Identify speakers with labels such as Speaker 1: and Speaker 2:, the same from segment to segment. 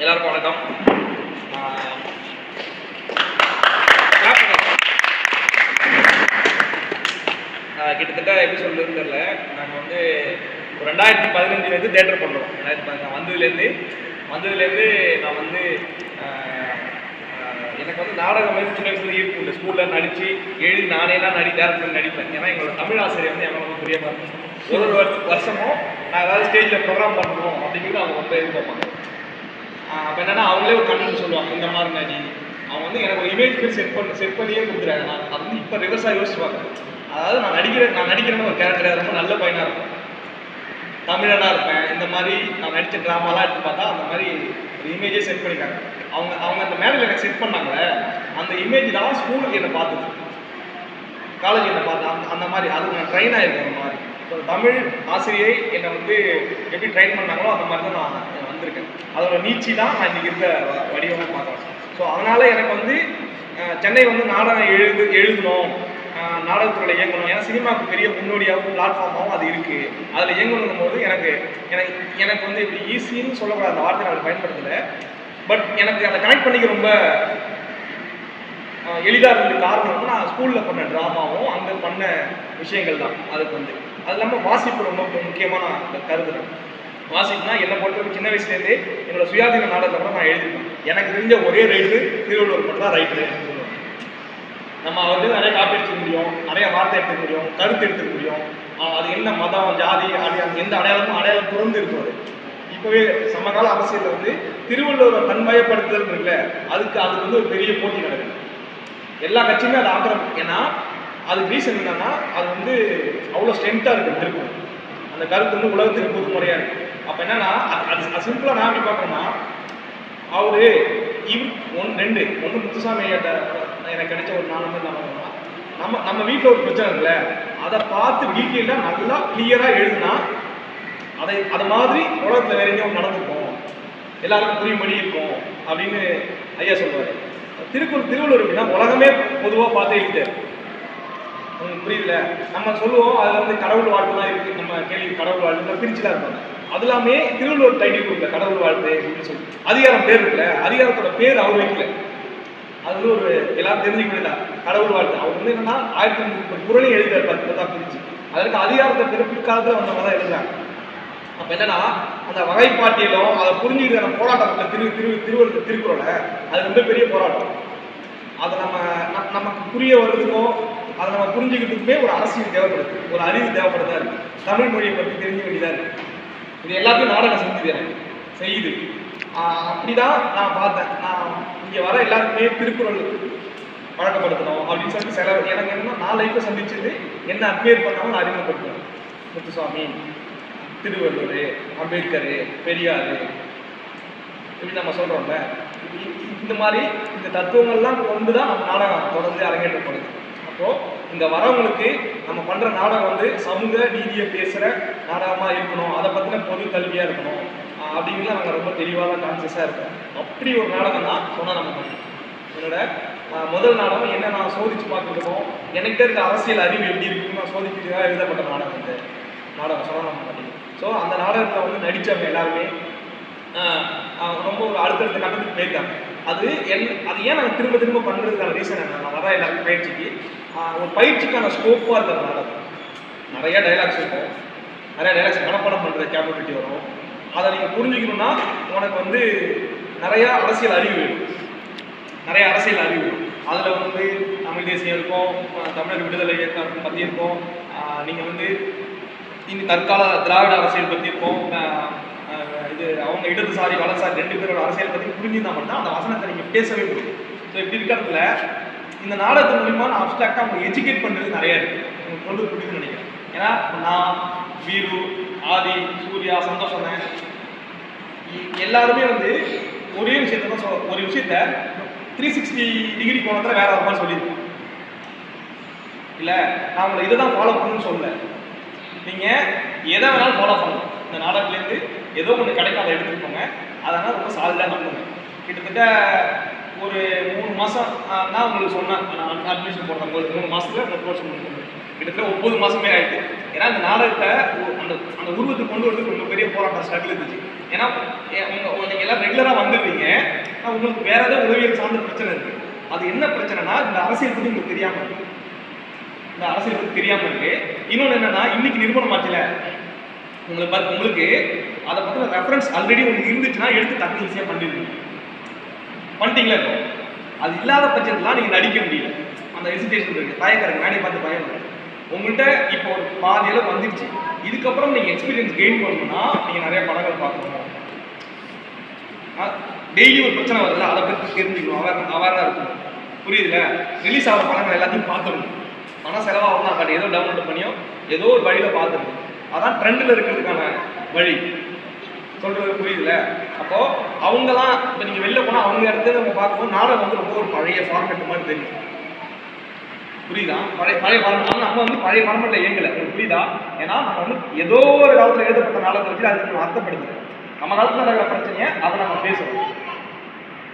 Speaker 1: எல்லாருக்கும் வணக்கம். கிட்டத்தட்ட எப்படி சொல்றதுன்னு தெரியல. நாங்கள் வந்து ஒரு ரெண்டாயிரத்தி பதினஞ்சுலேருந்து தேட்டர் பண்ணுறோம் ரெண்டாயிரத்தி பதினஞ்சு வந்ததுலேருந்து. வந்ததுலேருந்து நான் வந்து எனக்கு வந்து நாடகம் மாதிரி சின்ன வயசுல ஈர்ப்பு உண்டு. ஸ்கூலில் நடித்து எழுதி நானே தான் நடி டேரக்ட் பண்ணி நடிப்பேன். ஏன்னா எங்களோட தமிழ் ஆசிரியர் வந்து எங்களை ரொம்ப பிரியமாக இருக்கும் ஒரு ஒரு வருஷமும் நான் ஏதாவது ஸ்டேஜில் ப்ரோக்ராம் பண்ணணும் அப்படிங்கிறது அவங்க ரொம்ப எதிர்பார்ப்பாங்க. அப்போ என்னன்னா அவங்களே ஒரு கண்டென்ட் சொல்லுவாங்க இந்த மாதிரி நடி அவங்க வந்து எனக்கு ஒரு இமேஜ் செட் பண்ணி செட் பண்ணியே கொடுத்துறாங்க நான் அது வந்து இப்போ ரிவர்ஸாக யோசிச்சுவாங்க அதாவது நான் நடிக்கிறேன் நான் நடிக்கிறேன்னு ஒரு கேரக்டராக ரொம்ப நல்ல பையனாக இருக்கும் தமிழனாக இருப்பேன். இந்த மாதிரி நான் நடித்த ட்ராமாலாம் எடுத்து பார்த்தா அந்த மாதிரி ஒரு இமேஜே செட் பண்ணிட்டாங்க. அவங்க அவங்க அந்த மேடையில் எனக்கு செட் பண்ணாங்களே அந்த இமேஜ் தான் ஸ்கூலுக்கு என்னை பார்த்தது. காலேஜ் என்னை பார்த்து அந்த அந்த மாதிரி அதுக்கு நான் ட்ரெயின் ஆகிருக்கேன் அந்த மாதிரி. ஸோ தமிழ் ஆசிரியை என்னை வந்து எப்படி ட்ரெயின் பண்ணாங்களோ அந்த மாதிரி தான் நான் நான் வந்திருக்கேன். அதோட நீச்சி தான் நான் இன்னைக்கு இருக்க வ- வடிவமாக பார்க்குறேன். ஸோ அதனால் எனக்கு வந்து சென்னை வந்து நாடகம் எழுது எழுதணும். நாடகத்துறையில் இயங்கணும். ஏன்னா சினிமாவுக்கு பெரிய முன்னோடியாகவும் பிளாட்ஃபார்மாகவும் அது இருக்குது அதில் இயங்கணும் போது எனக்கு எனக்கு எனக்கு வந்து இப்படி ஈஸின்னு சொல்லக்கூடாது. அந்த வார்த்தை நான் பயன்படுத்தலை. பட் எனக்கு அதை கனெக்ட் பண்ணிக்க ரொம்ப எளிதாக இருந்தது காரணம் வந்து நான் ஸ்கூலில் பண்ண ட்ராமாவும் அங்கே பண்ண விஷயங்கள் தான். அதுக்கு வந்து. அது இல்லாமல் வாசிப்பு ரொம்ப முக்கியமாக நான் கருதுகிறேன் வாசிப்புனா என்னை பொறுத்தவரைக்கும் சின்ன வயசுலேருந்தே என்னோட சுயாதீன நாடகத்தை நான் எழுதிருக்கேன் எனக்கு தெரிஞ்ச ஒரே ரைட்டு திருவள்ளுவர் மட்டும் தான் ரைட்டு நம்ம வந்து நிறைய காப்பி எடுத்துக்க முடியும் நிறைய வார்த்தை எடுத்துக்க முடியும் கருத்து எடுத்துக்க முடியும். அது என்ன மதம் ஜாதி அடையாளம் எந்த அடையாளமும் அடையாளம் துறந்து இருக்கிறது இப்போவே சமகால அரசியலில் வந்து திருவள்ளுவரை தன்மயப்படுத்துதல் இருக்குல்ல அதுக்கு அதுக்கு வந்து ஒரு பெரிய போட்டி நடக்குது. எல்லா கட்சியுமே அதை ஆதரவு ஏன்னா அதுக்கு ரீசன் என்னன்னா அது வந்து அவ்வளோ ஸ்ட்ரென்த்தாக இருக்குது திருக்குறள் அந்த கருத்து வந்து உலகத்துக்கு பொதுமுறையாக இருக்குது அப்போ என்னன்னா அது- சிம்பிளாக நான் எப்படி பார்க்குறேன்னா அவரு இவ் ஒன் ரெண்டு ஒன்று முத்துசாமி எனக்கு கிடைச்ச ஒரு நாலு மணி நான் நம்ம நம்ம வீட்டில் ஒரு பிரச்சனை இருக்குல்ல அதை பார்த்து டீட்டெயிலாக நல்லா கிளியராக எழுதுனா அதை அது மாதிரி உலகத்தில் வேற எங்கேயும் நடந்துருக்கும். எல்லாருக்கும் புரியும்படி இருக்கும் அப்படின்னு ஐயா சொல்லுவார். திருக்குறள் திருவள்ளுவர் எப்படின்னா உலகமே பொதுவாக பார்த்து எழுதிட்டார். உங்களுக்கு புரியல நம்ம சொல்லுவோம் அதில் வந்து கடவுள் வாழ்த்துலாம் இருக்கு நம்ம கேள்வி கடவுள் வாழ்த்து பிரிச்சுலாம் இருப்பாங்க. அது எல்லாமே திருவள்ளுவர் டைட்டில் கொடுக்கல கடவுள் வாழ்த்து அப்படின்னு சொல்லி. அதிகாரம் பேர் இருக்குல்ல அதிகாரத்தோட பேர் அவர் வைக்கல. அது வந்து ஒரு எல்லாரும் தெரிஞ்சுக்க கடவுள் வாழ்த்து. அவர் வந்து என்னன்னா ஆயிரத்தி முப்பது குரலையும் எழுதிட்டார் பத்து தான் பிரிச்சு. அதற்கு அதிகாரத்தை பிறப்பிக்காலத்தில் வந்தவங்க தான் எழுதுறாங்க. அப்ப என்னன்னா அந்த வகைப்பாட்டியலும் அதை புரிஞ்சுக்கிற நம்ம போராட்டம் இருக்குல்ல, திரு திரு திருவள்ளுவர் திருக்குறளை அது ரொம்ப பெரிய போராட்டம். அதை நம்ம நமக்கு புரிய வர்றதுக்கும் அதை நம்ம புரிஞ்சுக்கிறதுக்குமே ஒரு அரசியல் தேவைப்படுது. ஒரு அறிவு தேவைப்படுதா இருக்கு? தமிழ் மொழியை பற்றி தெரிஞ்ச வேண்டியதா இருக்கு? இது எல்லாத்தையும் நாடகம் செஞ்சுது எனக்கு செய்யுது. அப்படிதான் நான் பார்த்தேன். நான் இங்கே வர எல்லாருக்குமே திருக்குறள் பழக்கப்படுத்தணும் அப்படின்னு சொல்லிட்டு சில எனக்கு என்ன நான் லைஃப்பில் சந்திச்சது என்ன அட்மையர் பண்ணாமல் நான் அறிமுகப்படுத்துவேன் முத்துசாமி திருவள்ளுவர் அம்பேத்கர் பெரியார் இப்படி நம்ம சொல்கிறோம்ல இந்த மாதிரி இந்த தத்துவங்கள்லாம் கொண்டு தான் நம்ம நாடகம் தொடர்ந்து அரங்கேற்றப்படுது. அப்போது இந்த வரவங்களுக்கு நம்ம பண்ணுற நாடகம் வந்து சமூக நீதியை பேசுகிற நாடகமாக இருக்கணும். அதை பற்றின பொது கல்வியாக இருக்கணும். அப்படின்னு நாங்கள் ரொம்ப தெளிவாக தான் கான்சியஸாக இருக்கோம். அப்படி ஒரு நாடகம் தான். சொன்னால் நம்ம என்னோட முதல் நாடகம் என்ன நான் சோதிச்சு பார்த்துருக்கோம் என்கிட்ட இருக்க அரசியல் அறிவு எப்படி இருக்குன்னு நான் சோதிக்கிறதுக்காக எழுதப்பட்ட நாடகம் இந்த நாடகம் சொன்னால் நம்ம ஸோ அந்த நாடகத்தில் வந்து நடித்தவங்க எல்லாருமே ரொம்ப ஒரு அடுத்தடுத்த கட்டத்துக்கு போயிருக்காங்க. அது என் அது ஏன் நாங்கள் திரும்ப திரும்ப பண்ணுறதுக்கான ரீசன் என்ன நான் வர எல்லாருக்கும் பயிற்சிக்கு ஒரு பயிற்சிக்கான ஸ்கோப்பாக இருக்கிறதுனால நிறைய டைலாக்ஸ் இருக்கும். நிறைய டைலாக்ஸ் மனப்பாடம் பண்ணுற கேப்பபிலிட்டி வரும். அதை நீங்கள் புரிஞ்சுக்கணும்னா உனக்கு வந்து நிறையா அரசியல் அறிவு வேணும். நிறைய அரசியல் அறிவு வேணும். அதில் வந்து தமிழ் தேசியம் இருக்கும் தமிழர் விடுதலை இயக்கம் பற்றி இருக்கும். நீங்கள் வந்து இந்த தற்கால திராவிட அரசியல் பற்றி இருக்கும். இது அவங்க இடதுசாரி வலதுசாரி ரெண்டு பேரோட அரசியல் பற்றி புரிஞ்சிருந்தா மட்டும் அந்த வசனத்தை நீங்கள் பேசவே முடியும். ஸோ இப்படி இருக்கிறதுல இந்த நாடகத்து மூலியமாக நான் அப்டாக்டாக அவங்க எஜுகேட் பண்ணுறது நிறைய இருக்குது உங்களுக்கு சொல்றது புரியுதுன்னு நினைக்கிறேன். ஏன்னா நான் வீரு ஆதி சூர்யா சந்தோஷம் எல்லாருமே வந்து ஒரே விஷயத்த தான் சொல் ஒரு விஷயத்த த்ரீ சிக்ஸ்டி டிகிரி கோணத்தில் வேற ஒரு மாதிரி சொல்லியிருக்கோம் இல்லை நான் உங்களை இதை தான் ஃபாலோ பண்ணணும்னு சொல்லலை. நீங்கள் எதை வேணாலும் ஃபாலோ பண்ணணும் இந்த நாடகத்துலேருந்து ஏதோ ஒன்று கிடைக்கும் அதை எடுத்துக்கோங்க. அதனால் ரொம்ப சாலிடாக நம்புங்க. கிட்டத்தட்ட ஒரு மூணு மாதம் நான் உங்களுக்கு சொன்னேன். நான் அட்மிஷன் போடும்போது மூணு மாதத்துல இந்த கோர்ஸ் முடிக்கணும் கிட்டத்தட்ட ஒம்பது மாதமே ஆகிட்டு ஏன்னா அந்த நாடகத்தை அந்த அந்த உருவத்தை கொண்டு வரதுக்கு ரொம்ப பெரிய போராட்டம் ஸ்ட்ரகிள் இருந்துச்சு. ஏன்னா உங்கள் உங்க எல்லாம் ரெகுலராக வந்துடுவீங்க ஆனால் உங்களுக்கு வேற ஏதாவது உதவியல் சார்ந்த பிரச்சனை இருக்குது அது என்ன பிரச்சனைனா இந்த அரசியல் பற்றி உங்களுக்கு தெரியாமல் இருக்குது இந்த அரசியல் பற்றி தெரியாமல் இருக்குது இன்னொன்று என்னன்னா இன்னைக்கு நிறுவனம் ஆச்சுல உங்களுக்கு பார்த்து உங்களுக்கு அதை பற்றின ரெஃபரன்ஸ் ஆல்ரெடி உங்களுக்கு இருந்துச்சுன்னா எடுத்து டக்கு ஈஸியாக பண்ணிடுங்க. பண்ணிட்டீங்களா இப்போ? அது இல்லாத பட்சத்துலாம் நீங்கள் நடிக்க முடியல. அந்த ஹெசிடேஷன் இருக்கு. தயக்கறங்க மேலே பார்த்து பயம் உங்கள்கிட்ட இப்போ ஒரு பாதி அளவு வந்துருச்சு. இதுக்கப்புறம் நீங்கள் எக்ஸ்பீரியன்ஸ் கெயின் பண்ணணும்னா நீங்கள் நிறைய படங்கள் பார்க்கணும். டெய்லி ஒரு பிரச்சனை வருது அதை பற்றி தெரிஞ்சுக்கணும். அவர் அவேராக இருக்கணும். புரியுதுல ரிலீஸ் ஆகிற படங்கள் எல்லாத்தையும் பார்த்துடணும். பணம் செலவாகும் தான் ஏதோ டவுன்லோட் பண்ணியோ ஏதோ ஒரு வழியில் பார்த்துடணும். அதான் ட்ரெண்டில் இருக்கிறதுக்கான வழி. சொல்றது புரியுதுல அப்போ அவங்கலாம் இப்போ நீங்கள் வெளில போனால் அவங்க இடத்துல நம்ம பார்க்கும்போது நாடகம் வந்து ரொம்ப ஒரு பழைய ஃபார்மெட் மாதிரி தெரியும் புரியுதா? பழைய பழைய ஃபார்மேட் நம்ம வந்து பழைய ஃபார்மேட்ல இயங்கலை. உங்களுக்கு புரியுதா? ஏன்னா நம்ம வந்து ஏதோ ஒரு காலத்தில் எழுதப்பட்ட நாடகத்தை வச்சு அதுக்கு நம்ம அர்த்தப்படுத்துறோம் நம்ம காலத்தில் நடக்கிற பிரச்சனையை அதை நம்ம பேசுவோம்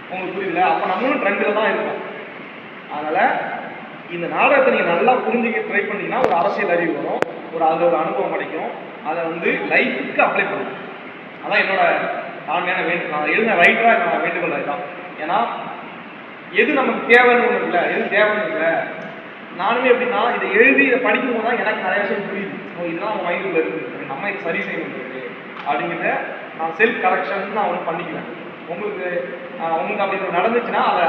Speaker 1: உங்களுக்கு புரியுதுல அப்போ நம்மளும் ட்ரெண்டில் தான் இருக்கோம். அதனால் இந்த நாடகத்தை நீங்கள் நல்லா புரிஞ்சுக்க ட்ரை பண்ணீங்கன்னா ஒரு அரசியல் அறிவு வரும். ஒரு அதில் ஒரு அனுபவம் கிடைக்கும். அதை வந்து லைஃபுக்கு அப்ளை பண்ணும் அதான் என்னோட தாழ்மையான வேண்டு நான் எழுதின ரைட்டராக நான் வேண்டுகோள் அதுதான். ஏன்னா எது நமக்கு தேவைன்னு ஒன்று இல்லை. எது தேவைன்னு இல்லை. நானுமே எப்படின்னா இதை எழுதி இதை படிக்கும் போது தான் எனக்கு நிறைய விஷயம் புரியுது. ஸோ இதெல்லாம் நம்ம மைண்டுக்குள்ள இருக்குது நம்ம இதை சரி செய்ய முடியாது அப்படிங்கிறத நான் செல்ஃப் கரெக்ஷன் நான் ஒன்று பண்ணிக்கிறேன். உங்களுக்கு உங்களுக்கு அப்படி நடந்துச்சுன்னா அதை